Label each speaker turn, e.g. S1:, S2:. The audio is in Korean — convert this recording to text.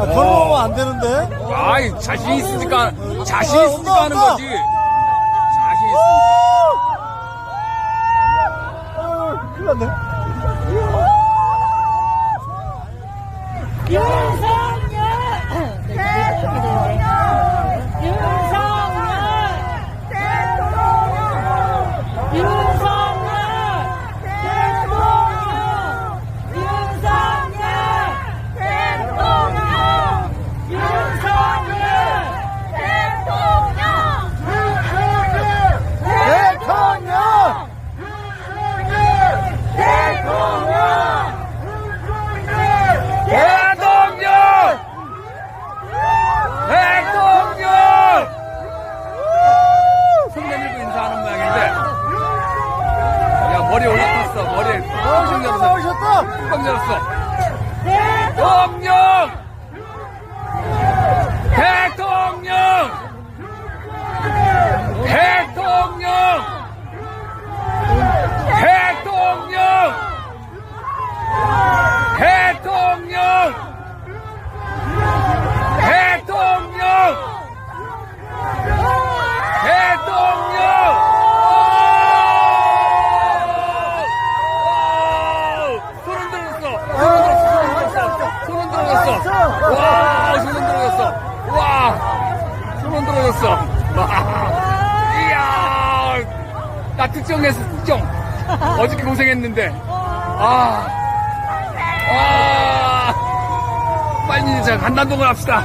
S1: 아, 보면 안 되는데?
S2: 아이, 자신 있으니까, 자신
S1: 아,
S2: 있으니까 하는. 거지. 자신 있으니까. 열었어. 대통 손 흔들었어. 와, 손 흔들었어. 와, 손 흔들었어. 와, 이야, 나 특정했어, 특정. 어저께 고생했는데. 아, 아, 빨리 자 간단동을 합시다.